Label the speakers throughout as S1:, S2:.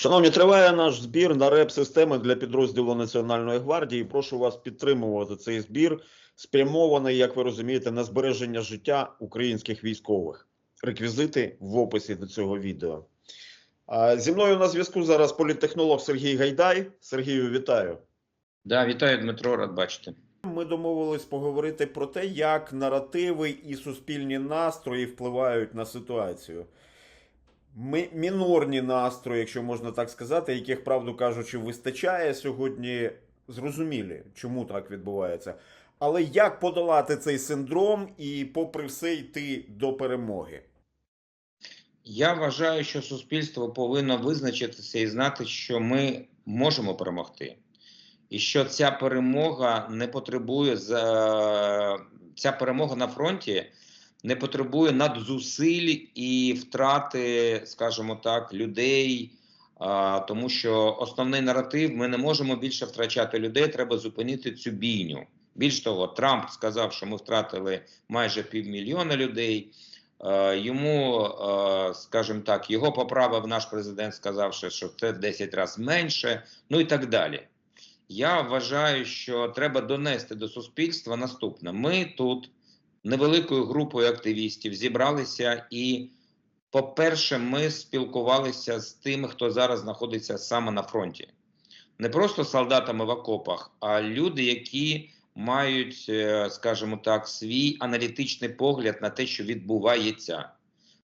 S1: Шановні, триває наш збір на реп-системи для підрозділу Національної гвардії. Прошу вас підтримувати цей збір, спрямований, як ви розумієте, на збереження життя українських військових. Реквізити в описі до цього відео. Зі мною на зв'язку зараз політтехнолог Сергій Гайдай. Сергію, вітаю.
S2: Да, вітаю, Дмитро, рад бачити.
S1: Ми домовились поговорити про те, як наративи і суспільні настрої впливають на ситуацію. Мінорні настрої, якщо можна так сказати, яких, правду кажучи, вистачає сьогодні, зрозумілі, чому так відбувається. Але як подолати цей синдром і, попри все, йти до перемоги?
S2: Я вважаю, що суспільство повинно визначитися і знати, що ми можемо перемогти, і що ця перемога не потребує за ця перемога на фронті не потребує надзусиль і втрати, скажімо так, людей. Тому що основний наратив ми не можемо більше втрачати людей. Треба зупинити цю бійню. Більш того, Трамп сказав, що ми втратили майже півмільйона людей. Йому, скажімо так, його поправив наш президент, сказавши, що це в 10 разів менше, ну і так далі. Я вважаю, що треба донести до суспільства наступне: ми тут невеликою групою активістів зібралися, і, по-перше, ми спілкувалися з тими, хто зараз знаходиться саме на фронті, не просто солдатами в окопах, а люди, які мають, е, скажімо так, свій аналітичний погляд на те, що відбувається.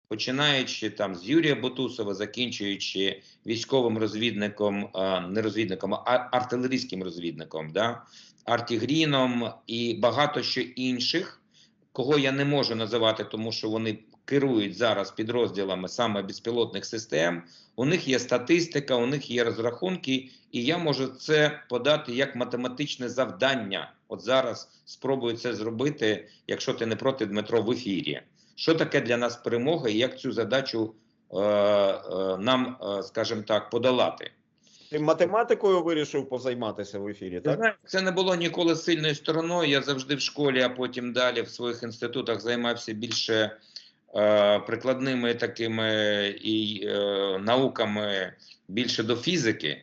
S2: Починаючи там з Юрія Бутусова, закінчуючи військовим розвідником, е, не розвідником, а артилерійським розвідником, да? Артігріном і багато що інших, кого я не можу називати, тому що вони керують зараз підрозділами саме безпілотних систем. У них є статистика, у них є розрахунки, і я можу це подати як математичне завдання. От зараз спробую це зробити, якщо ти не проти Дмитро в ефірі. Що таке для нас перемога і як цю задачу е, е, нам, е, скажімо так, подолати?
S1: Ти математикою вирішив позайматися в ефірі, так?
S2: Це не було ніколи сильною стороною. Я завжди в школі, а потім далі в своїх інститутах займався більше е, прикладними такими і е, науками більше до фізики,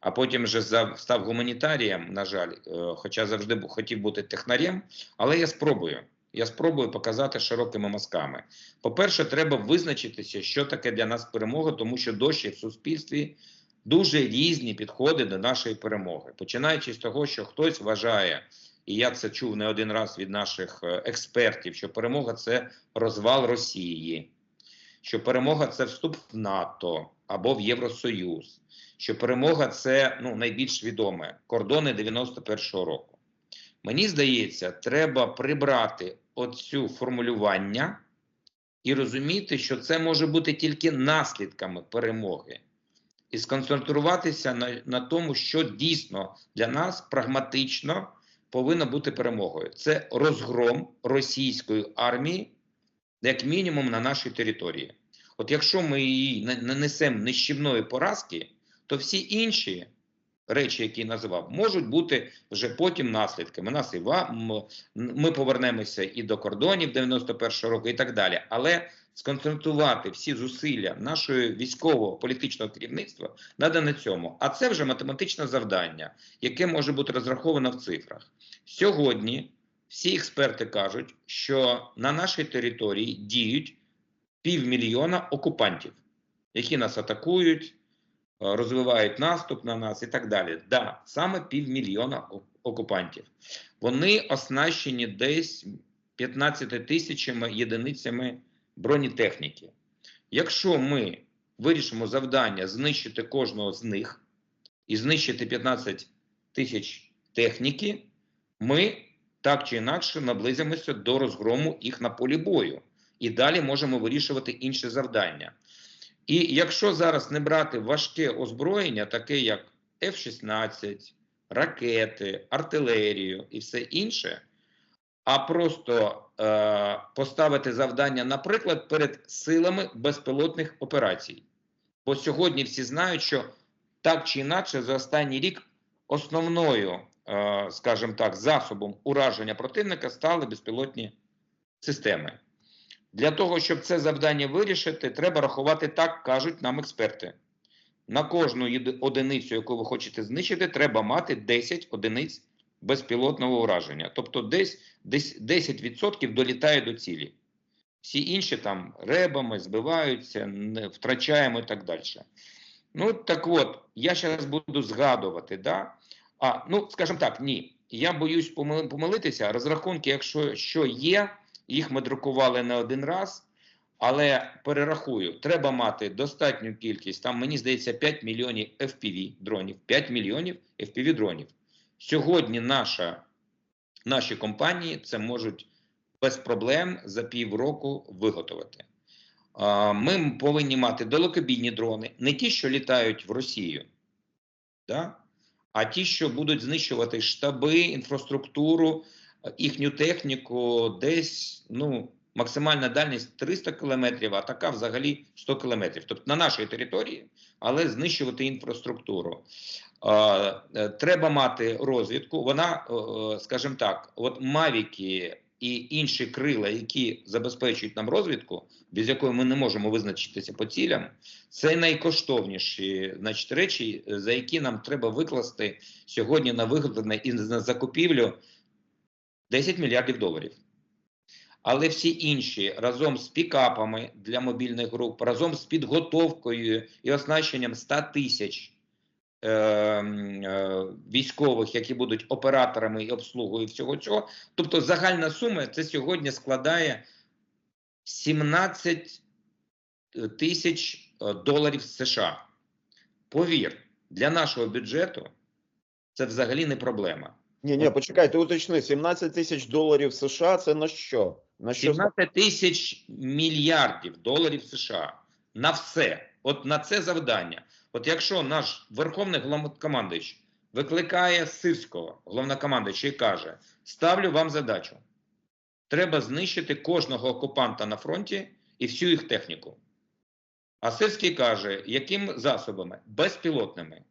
S2: а потім вже став гуманітарієм, на жаль, е, хоча завжди хотів бути технарем, але я спробую. Я спробую показати широкими мазками. По-перше, треба визначитися, що таке для нас перемога, тому що дощі в суспільстві дуже різні підходи до нашої перемоги, починаючи з того, що хтось вважає, і я це чув не один раз від наших е, експертів, що перемога це розвал Росії, що перемога це вступ в НАТО або в Євросоюз, що перемога це ну, найбільш відоме кордони 91-го року. Мені здається, треба прибрати оцю формулювання і розуміти, що це може бути тільки наслідками перемоги і сконцентруватися на, на тому, що дійсно для нас прагматично повинно бути перемогою. Це розгром російської армії, як мінімум, на нашій території. От якщо ми її не- нанесемо нищівної поразки, то всі інші речі, які називав, можуть бути вже потім наслідками. Нас і ми повернемося і до кордонів 91-го року, і так далі. Але сконцентрувати всі зусилля нашої військового політичного керівництва треба на цьому. А це вже математичне завдання, яке може бути розраховано в цифрах. Сьогодні всі експерти кажуть, що на нашій території діють півмільйона окупантів, які нас атакують, розвивають наступ на нас і так далі. Да, саме півмільйона окупантів. Вони оснащені десь 15 тисячами єдиницями бронетехніки. Якщо ми вирішимо завдання знищити кожного з них і знищити 15 тисяч техніки, ми так чи інакше наблизимося до розгрому їх на полі бою. І далі можемо вирішувати інші завдання. І якщо зараз не брати важке озброєння, таке як F-16, ракети, артилерію і все інше, а просто е, поставити завдання, наприклад, перед силами безпілотних операцій. Бо сьогодні всі знають, що так чи інакше за останній рік основною, е, скажімо так, засобом ураження противника стали безпілотні системи. Для того, щоб це завдання вирішити, треба рахувати так, кажуть нам експерти. на кожну одиницю, яку ви хочете знищити, треба мати 10 одиниць безпілотного ураження. Тобто десь, десь 10% долітає до цілі. Всі інші там ребами збиваються, втрачаємо і так далі. Ну, так от, я зараз буду згадувати, да? А, ну, скажімо так, ні. Я боюсь помилитися. Розрахунки, якщо що є, їх ми друкували не один раз. Але перерахую, треба мати достатню кількість. Там, мені здається, 5 мільйонів FPV дронів. 5 мільйонів FPV дронів. Сьогодні наша, наші компанії це можуть без проблем за півроку виготовити. Ми повинні мати далекобійні дрони, не ті, що літають в Росію, а ті, що будуть знищувати штаби, інфраструктуру, їхню техніку, десь ну, максимальна дальність 300 кілометрів, а така взагалі 100 кілометрів. Тобто на нашій території, але знищувати інфраструктуру. Е, е, Треба мати розвідку. Вона, е, скажімо так, от Мавіки і інші крила, які забезпечують нам розвідку, без якої ми не можемо визначитися по цілям, це найкоштовніші значить, речі, за які нам треба викласти сьогодні на виготовлення і на закупівлю 10 мільярдів доларів. Але всі інші разом з пікапами для мобільних груп, разом з підготовкою і оснащенням 100 тисяч е, е, військових, які будуть операторами і обслугою всього цього. Тобто загальна сума це сьогодні складає 17 тисяч е, доларів США. Повір, для нашого бюджету це взагалі не проблема.
S1: Ні, ні, почекайте, уточни, 17 тисяч доларів США це на що? На що
S2: 17 тисяч мільярдів доларів США на все. От на це завдання. От якщо наш верховний головнокомандуючий викликає Сирського головнокомандуюча і каже: ставлю вам задачу. Треба знищити кожного окупанта на фронті і всю їх техніку. А Сирський каже, яким засобами? Безпілотними.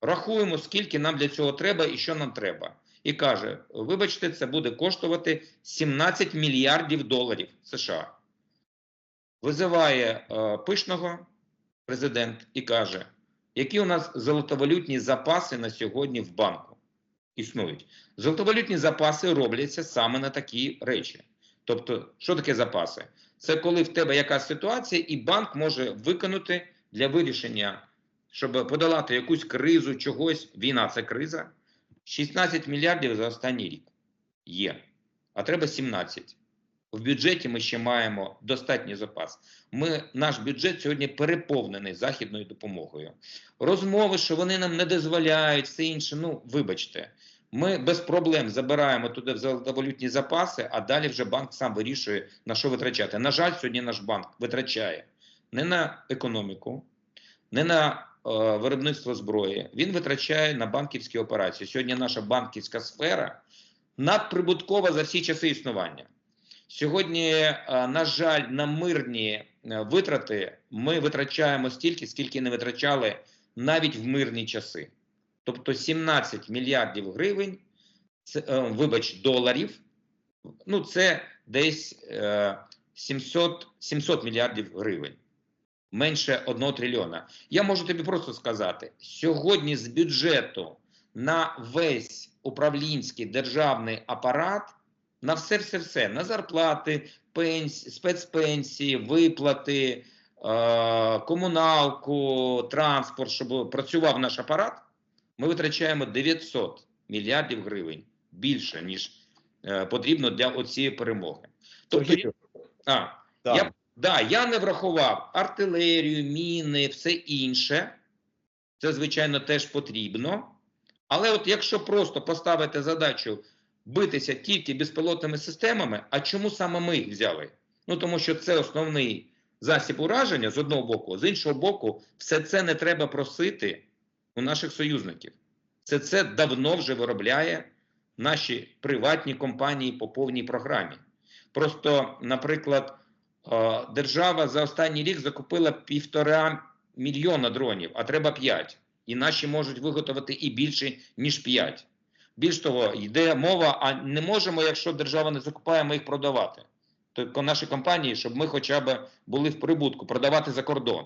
S2: Рахуємо, скільки нам для цього треба і що нам треба. І каже: вибачте, це буде коштувати 17 мільярдів доларів США. Визиває е, пишного президент і каже, які у нас золотовалютні запаси на сьогодні в банку існують. Золотовалютні запаси робляться саме на такі речі. Тобто, що таке запаси? Це коли в тебе якась ситуація, і банк може виконати для вирішення, щоб подолати якусь кризу, чогось. Війна це криза. 16 мільярдів за останній рік є, а треба 17. В бюджеті ми ще маємо достатній запас. Ми, наш бюджет сьогодні переповнений західною допомогою. Розмови, що вони нам не дозволяють, все інше. Ну, вибачте, ми без проблем забираємо туди в золотовалютні запаси, а далі вже банк сам вирішує, на що витрачати. На жаль, сьогодні наш банк витрачає не на економіку, не на виробництво зброї. Він витрачає на банківські операції. Сьогодні наша банківська сфера надприбуткова за всі часи існування. Сьогодні, е, на жаль, на мирні е, витрати ми витрачаємо стільки, скільки не витрачали навіть в мирні часи. Тобто 17 мільярдів гривень, це, е, вибач, доларів. Ну, це десь е, 700, 700 мільярдів гривень. Менше 1 трильйона. Я можу тобі просто сказати: сьогодні з бюджету на весь управлінський державний апарат на все, все, все, на зарплати, пенсії, спецпенсії, виплати, е, комуналку, транспорт, щоб працював наш апарат, ми витрачаємо 900 мільярдів гривень більше, ніж е, потрібно для цієї перемоги. Тобто, а,
S1: так.
S2: я, да, я не врахував артилерію, міни, все інше. Це, звичайно, теж потрібно. Але от якщо просто поставити задачу битися тільки безпілотними системами, а чому саме ми їх взяли? Ну тому що це основний засіб ураження з одного боку, з іншого боку, все це не треба просити у наших союзників. Це це давно вже виробляє наші приватні компанії по повній програмі. Просто, наприклад, держава за останній рік закупила півтора мільйона дронів, а треба 5. І наші можуть виготовити і більше, ніж 5. Більш того, йде мова, а не можемо, якщо держава не закупає, ми їх продавати. Тобто наші компанії, щоб ми хоча б були в прибутку, продавати за кордон.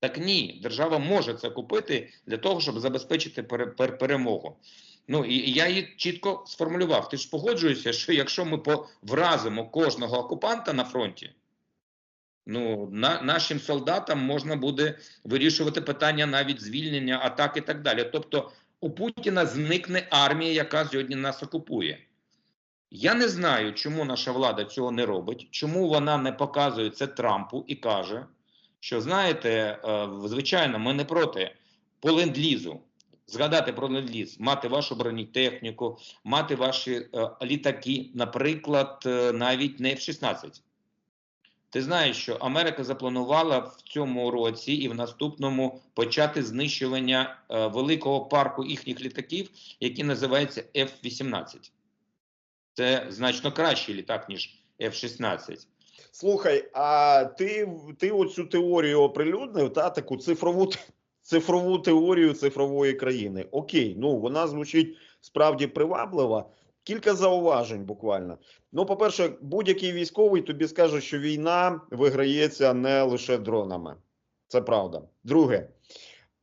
S2: Так ні, держава може це купити для того, щоб забезпечити пере- пер- перемогу. Ну і я її чітко сформулював. Ти ж погоджуєшся, що якщо ми вразимо кожного окупанта на фронті, ну на, нашим солдатам можна буде вирішувати питання навіть звільнення, атак і так далі. Тобто у Путіна зникне армія, яка сьогодні нас окупує. Я не знаю, чому наша влада цього не робить, чому вона не показує це Трампу і каже, що знаєте, е, звичайно, ми не проти по ленд-лізу. Згадати про ленд-ліз, мати вашу бронетехніку, мати ваші е, літаки, наприклад, е, навіть не F-16. Ти знаєш, що Америка запланувала в цьому році і в наступному почати знищування е, великого парку їхніх літаків, який називається F-18. Це значно кращий літак, ніж F-16.
S1: Слухай, а ти, ти оцю теорію оприлюднив, та таку цифрову, цифрову теорію цифрової країни. Окей, ну вона звучить справді приваблива. Кілька зауважень буквально. Ну, по-перше, будь-який військовий тобі скаже, що війна виграється не лише дронами. Це правда. Друге,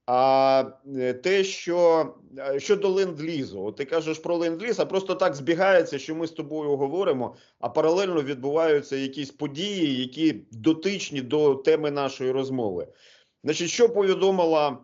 S1: а е, те, що е, щодо ленд-лізу, ти кажеш про ленд-ліз, а просто так збігається, що ми з тобою говоримо, а паралельно відбуваються якісь події, які дотичні до теми нашої розмови. Значить, що повідомила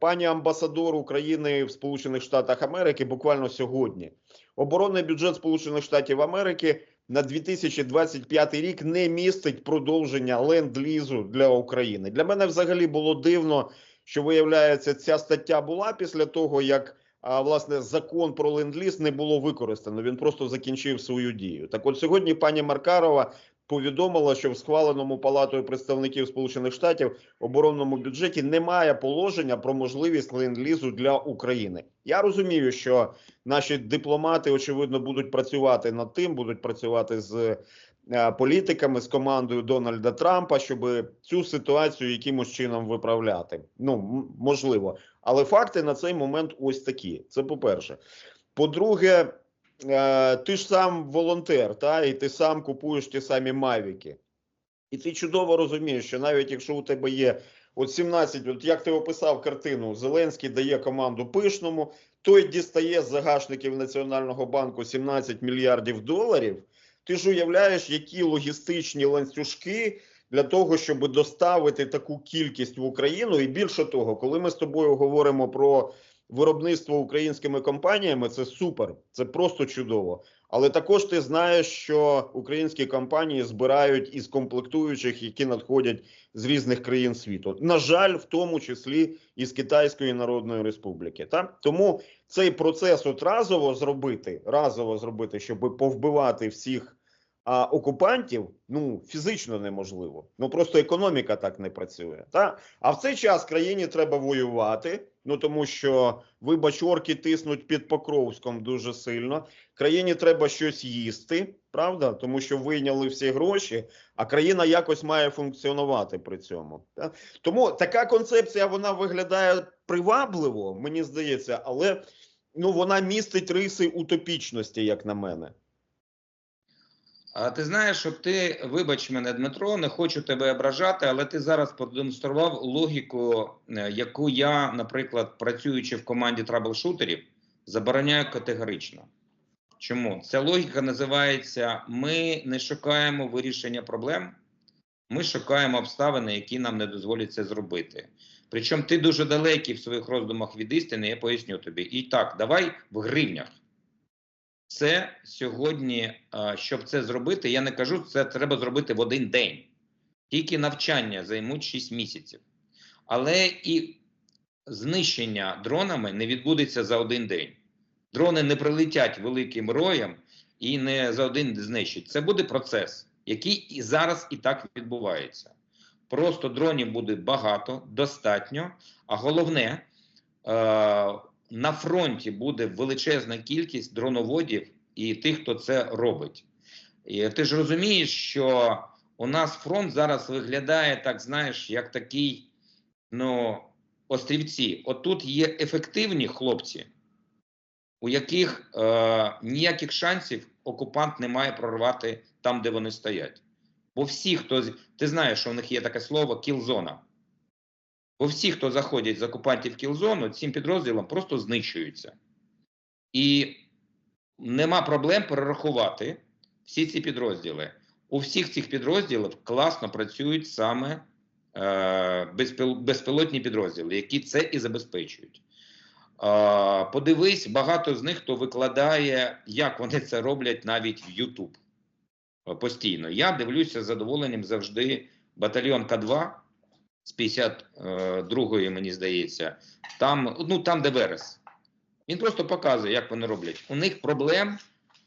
S1: пані амбасадор України в Сполучених Штатах Америки буквально сьогодні? Оборонний бюджет Сполучених Штатів Америки на 2025 рік не містить продовження ленд-лізу для України. Для мене взагалі було дивно, що виявляється, ця стаття була після того, як а, власне закон про ленд-ліз не було використано. Він просто закінчив свою дію. Так, от сьогодні пані Маркарова повідомила, що в схваленому палатою представників Сполучених Штатів оборонному бюджеті немає положення про можливість ленд-лізу для України. Я розумію, що наші дипломати очевидно будуть працювати над тим, будуть працювати з е, політиками, з командою Дональда Трампа, щоб цю ситуацію якимось чином виправляти. Ну можливо, але факти на цей момент ось такі. Це по-перше. По-друге, е, ти ж сам волонтер, та і ти сам купуєш ті самі мавіки. І ти чудово розумієш, що навіть якщо у тебе є от 17, от як ти описав картину, Зеленський дає команду пишному, той дістає з загашників Національного банку 17 мільярдів доларів. Ти ж уявляєш, які логістичні ланцюжки для того, щоб доставити таку кількість в Україну. І більше того, коли ми з тобою говоримо про виробництво українськими компаніями, це супер, це просто чудово. Але також ти знаєш, що українські компанії збирають із комплектуючих, які надходять з різних країн світу. На жаль, в тому числі із Китайської Народної Республіки. Так? Тому цей процес от разово зробити, разово зробити, щоб повбивати всіх а, окупантів, ну фізично неможливо. Ну просто економіка так не працює. Та? А в цей час країні треба воювати. Ну тому що вибач, орки тиснуть під Покровськом дуже сильно. Країні треба щось їсти, правда? Тому що вийняли всі гроші, а країна якось має функціонувати при цьому. Та? Тому така концепція вона виглядає привабливо, мені здається, але ну вона містить риси утопічності, як на мене.
S2: А ти знаєш, що ти, вибач мене, Дмитро, не хочу тебе ображати, але ти зараз продемонстрував логіку, е, яку я, наприклад, працюючи в команді траблшутерів, забороняю категорично. Чому? Ця логіка називається: ми не шукаємо вирішення проблем, ми шукаємо обставини, які нам не дозволять це зробити. Причому ти дуже далекий в своїх роздумах від істини, я поясню тобі. І так, давай в гривнях. Це сьогодні, щоб це зробити, я не кажу, це треба зробити в один день. Тільки навчання займуть 6 місяців. Але і знищення дронами не відбудеться за один день. Дрони не прилетять великим роєм і не за один знищать. Це буде процес, який і зараз і так відбувається. Просто дронів буде багато, достатньо. А головне, на фронті буде величезна кількість дроноводів і тих, хто це робить. І ти ж розумієш, що у нас фронт зараз виглядає так, знаєш, як такий, ну, острівці. Отут є ефективні хлопці, у яких е, ніяких шансів окупант не має прорвати там, де вони стоять. Бо всі, хто ти знаєш, що в них є таке слово кілзона. Бо всі, хто заходять з окупантів кілзону, цим підрозділом просто знищуються. І нема проблем перерахувати всі ці підрозділи. У всіх цих підрозділів класно працюють саме е, безпілотні підрозділи, які це і забезпечують. Е, подивись, багато з них хто викладає, як вони це роблять навіть в YouTube е, постійно. Я дивлюся задоволенням завжди батальйон К2 з 52-ї, мені здається, там, ну там, де Верес. Він просто показує, як вони роблять. У них проблем.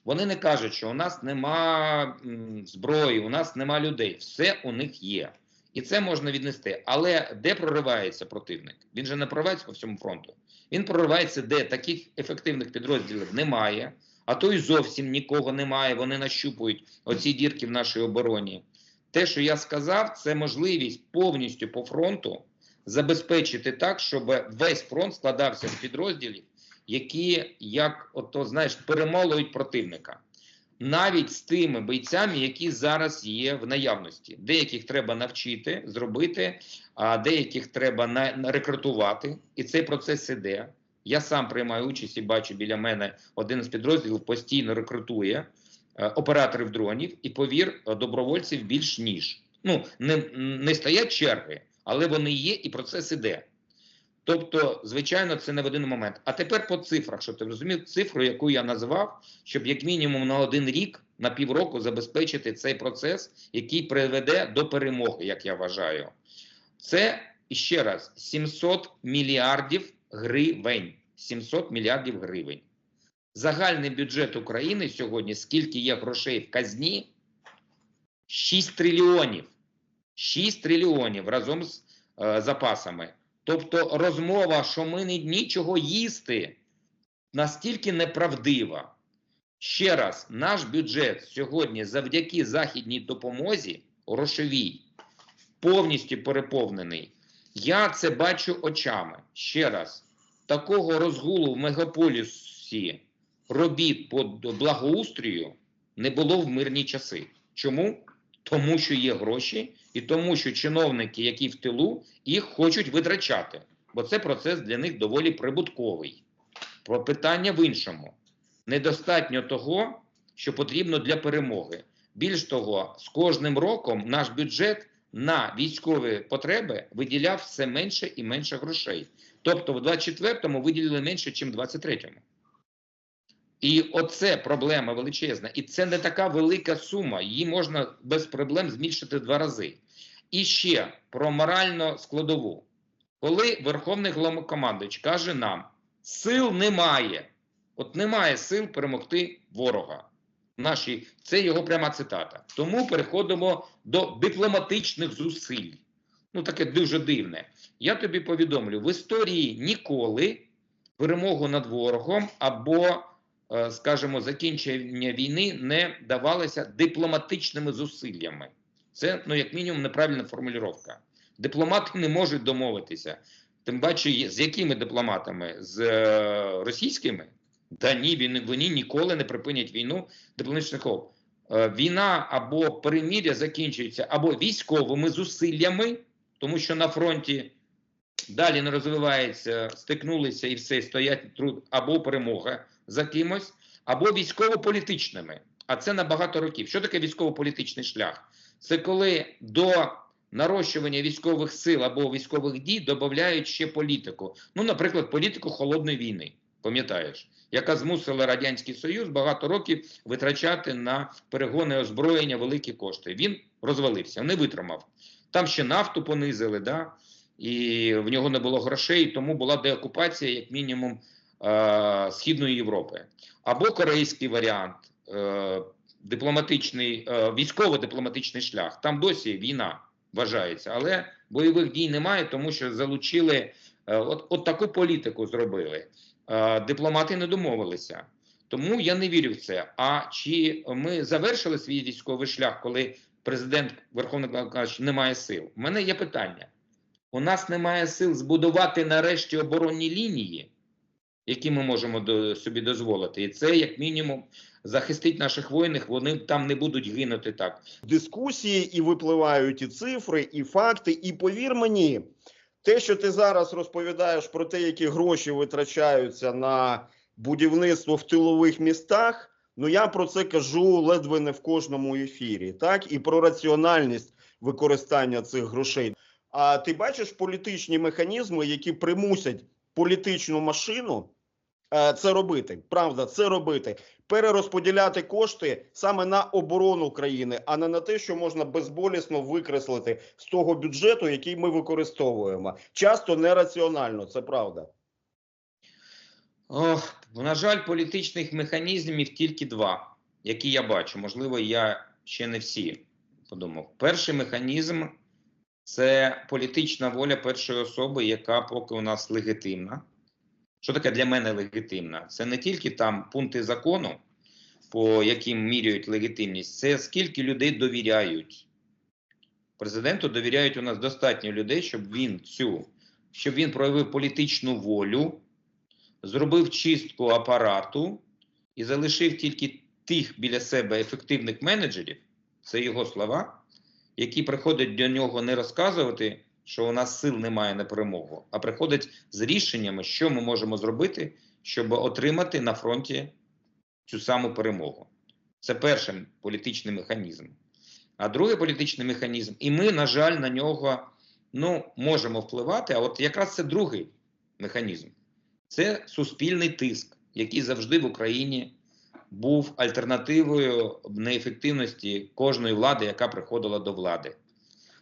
S2: Вони не кажуть, що у нас нема зброї, у нас нема людей. Все у них є. І це можна віднести. Але де проривається противник? Він же не проривається по всьому фронту. Він проривається, де таких ефективних підрозділів немає, а то й зовсім нікого немає. Вони нащупують оці дірки в нашій обороні. Те, що я сказав, це можливість повністю по фронту забезпечити так, щоб весь фронт складався з підрозділів, які, як ото знаєш, перемолують противника. Навіть з тими бойцями, які зараз є в наявності. Деяких треба навчити, зробити, а деяких треба на, рекрутувати. І цей процес іде. Я сам приймаю участь і бачу біля мене один з підрозділів постійно рекрутує операторів дронів, і повір, е, добровольців більш ніж. Ну, не, не стоять черги, але вони є, і процес іде. Тобто, звичайно, це не в один момент. А тепер по цифрах, щоб ти розумів, цифру, яку я назвав, щоб як мінімум на один рік, на півроку забезпечити цей процес, який приведе до перемоги, як я вважаю. Це ще раз 700 мільярдів гривень. 700 мільярдів гривень. Загальний бюджет України сьогодні, скільки є грошей в казні? 6 трильйонів. 6 трильйонів разом з е, запасами. Тобто розмова, що ми не нічого їсти, настільки неправдива. Ще раз, наш бюджет сьогодні завдяки західній допомозі грошовій повністю переповнений. Я це бачу очами. Ще раз, такого розгулу в мегаполісі робіт по благоустрою не було в мирні часи. Чому? Тому що є гроші, і тому, що чиновники, які в тилу, їх хочуть витрачати, бо це процес для них доволі прибутковий. Про питання в іншому: недостатньо того, що потрібно для перемоги. Більш того, з кожним роком наш бюджет на військові потреби виділяв все менше і менше грошей. Тобто, в 24-му виділили менше, ніж в 23-му. І оце проблема величезна. І це не така велика сума. Її можна без проблем збільшити два рази. І ще про моральну складову. Коли Верховний Головнокомандуюч каже нам, сил немає, от немає сил перемогти ворога. Наші, це його пряма цитата. Тому переходимо до дипломатичних зусиль. Ну, таке дуже дивне. Я тобі повідомлю: в історії ніколи перемогу над ворогом або скажімо, закінчення війни не давалося дипломатичними зусиллями. Це, ну, як мінімум, неправильна формулювання. Дипломати не можуть домовитися. Тим паче, з якими дипломатами? З е, російськими? Та ні, вони ніколи не припинять війну дипломатичних шляхом. Е, Війна або переміря закінчується або військовими зусиллями, тому що на фронті далі не розвивається, стикнулися і все, стоять труд, або перемога за кимось, або військово-політичними. А це на багато років. Що таке військово-політичний шлях? Це коли до нарощування військових сил або військових дій додають ще політику. Ну, наприклад, політику холодної війни, пам'ятаєш, яка змусила Радянський Союз багато років витрачати на перегони озброєння великі кошти. Він розвалився, не витримав. Там ще нафту понизили, да? і в нього не було грошей, тому була деокупація, як мінімум, е- Східної Європи. Або корейський варіант, е- дипломатичний, е- військово-дипломатичний шлях. Там досі війна вважається, але бойових дій немає, тому що залучили от, от таку політику зробили. Дипломати не домовилися. Тому я не вірю в це. А чи ми завершили свій військовий шлях, коли президент Верховний Головнокомандуючий не має сил? У мене є питання. У нас немає сил збудувати нарешті оборонні лінії, які ми можемо до, собі дозволити. І це, як мінімум, захистить наших воїнів, вони там не будуть гинути так.
S1: дискусії і випливають і цифри, і факти. І повір мені, те, що ти зараз розповідаєш про те, які гроші витрачаються на будівництво в тилових містах. Ну я про це кажу ледве не в кожному ефірі, так і про раціональність використання цих грошей. А ти бачиш політичні механізми, які примусять політичну машину це робити. Правда, це робити. Перерозподіляти кошти саме на оборону країни, а не на те, що можна безболісно викреслити з того бюджету, який ми використовуємо. Часто нераціонально, це правда.
S2: Ох, на жаль, політичних механізмів тільки два, які я бачу. Можливо, я ще не всі подумав. Перший механізм це політична воля першої особи, яка поки у нас легітимна. Що таке для мене легітимна? Це не тільки там пункти закону, по яким міряють легітимність, це скільки людей довіряють. Президенту довіряють у нас достатньо людей, щоб він цю, щоб він проявив політичну волю зробив чистку апарату і залишив тільки тих біля себе ефективних менеджерів, це його слова, які приходять до нього не розказувати, що у нас сил немає на перемогу, а приходять з рішеннями, що ми можемо зробити, щоб отримати на фронті цю саму перемогу. Це перший політичний механізм. А другий політичний механізм, і ми, на жаль, на нього ну, можемо впливати. А от якраз це другий механізм. Це суспільний тиск, який завжди в Україні був альтернативою неефективності кожної влади, яка приходила до влади.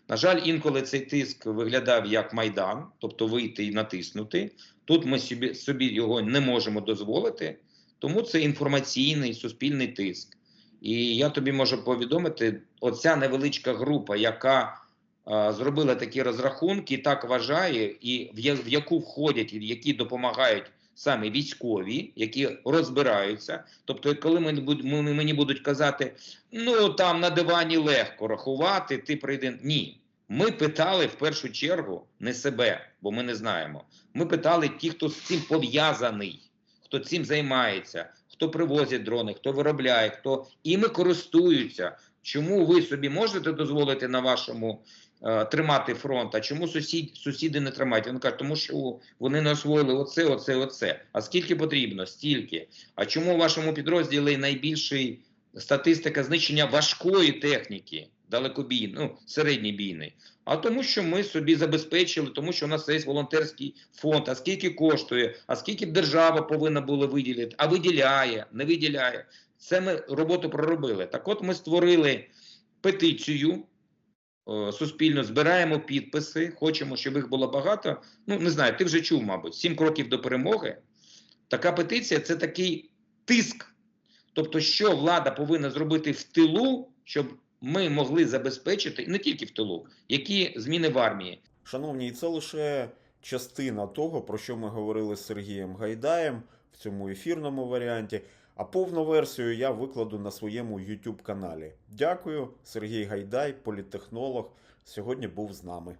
S2: На жаль, інколи цей тиск виглядав як майдан, тобто вийти і натиснути. Тут ми собі, собі його не можемо дозволити, тому це інформаційний суспільний тиск. І я тобі можу повідомити: оця невеличка група, яка а, зробила такі розрахунки, так вважає, і в, в яку входять, в які допомагають саме військові, які розбираються. Тобто, коли мені, буд- мені будуть казати, ну там на дивані легко рахувати, ти прийди. Ні. Ми питали в першу чергу не себе, бо ми не знаємо. Ми питали ті, хто з цим пов'язаний, хто цим займається, хто привозить дрони, хто виробляє, хто іми користуються. Чому ви собі можете дозволити на вашому е, тримати фронт? А чому сусід, сусіди не тримають? Він каже, тому що вони не освоїли оце, оце, оце. А скільки потрібно? Стільки. А чому у вашому підрозділі найбільший статистика знищення важкої техніки, далекобійної, ну, середньобійної? А тому, що ми собі забезпечили, тому що у нас є волонтерський фонд. А скільки коштує? А скільки держава повинна була виділити? А виділяє, не виділяє. Це ми роботу проробили. Так от ми створили петицію е, суспільно, збираємо підписи, хочемо, щоб їх було багато. Ну, не знаю, ти вже чув, мабуть, сім кроків до перемоги. Така петиція це такий тиск. Тобто, що влада повинна зробити в тилу, щоб ми могли забезпечити, не тільки в тилу, які зміни в армії.
S1: Шановні, і це лише частина того, про що ми говорили з Сергієм Гайдаєм в цьому ефірному варіанті. А повну версію я викладу на своєму YouTube каналі. Дякую, Сергій Гайдай, політтехнолог, сьогодні був з нами.